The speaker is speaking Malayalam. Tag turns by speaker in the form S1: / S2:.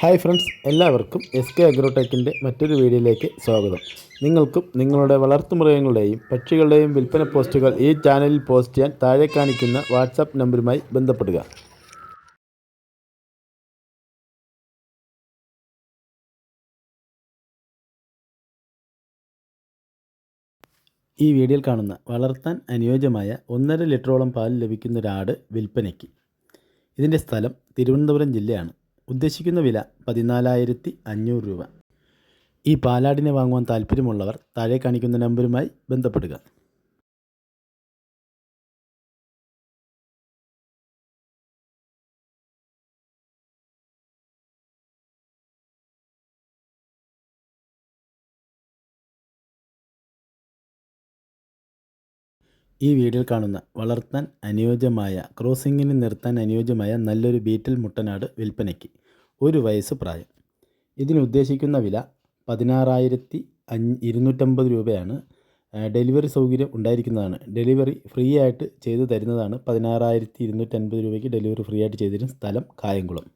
S1: ഹായ് ഫ്രണ്ട്സ് എല്ലാവർക്കും എസ് കെ അഗ്രോടെക്കിന്റെ മറ്റൊരു വീഡിയോയിലേക്ക് സ്വാഗതം. നിങ്ങൾക്കും നിങ്ങളുടെ വളർത്തുമൃഗങ്ങളുടെയും പക്ഷികളുടെയും വിൽപ്പന പോസ്റ്റുകൾ ഈ ചാനലിൽ പോസ്റ്റ് ചെയ്യാൻ താഴെ കാണിക്കുന്ന വാട്സാപ്പ് നമ്പറുമായി ബന്ധപ്പെടുക. ഈ വീഡിയോയിൽ കാണുന്ന വളർത്താൻ അനുയോജ്യമായ ഒന്നര ലിറ്ററോളം പാൽ ലഭിക്കുന്ന ഒരാട് വിൽപ്പനയ്ക്ക്. ഇതിന്റെ സ്ഥലം തിരുവനന്തപുരം ജില്ലയാണ്. ഉദ്ദേശിക്കുന്ന വില പതിനാലായിരത്തി അഞ്ഞൂറ് രൂപ. ഈ പാലാടിനെ വാങ്ങുവാൻ താല്പര്യമുള്ളവർ താഴെ കാണിക്കുന്ന നമ്പറുമായി ബന്ധപ്പെടുക. ഈ വീഡിയോയിൽ കാണുന്ന വളർത്താൻ അനുയോജ്യമായ ക്രോസിങ്ങിന് നിർത്താൻ അനുയോജ്യമായ നല്ലൊരു ബീറ്റിൽ മുട്ടനാട് വിൽപ്പനയ്ക്ക് ഒരു വയസ്സ് പ്രായം. ഇതിന് ഉദ്ദേശിക്കുന്ന വില പതിനാറായിരത്തി അഞ്ഞ് ഇരുന്നൂറ്റമ്പത് രൂപയാണ്. ഡെലിവറി സൗകര്യം ഉണ്ടായിരിക്കുന്നതാണ്. ഡെലിവറി ഫ്രീ ആയിട്ട് ചെയ്തു തരുന്നതാണ് പതിനാറായിരത്തി ഇരുന്നൂറ്റൻപത് രൂപയ്ക്ക് ഡെലിവറി ഫ്രീ ആയിട്ട് ചെയ്തിരുന്ന സ്ഥലം കായംകുളം.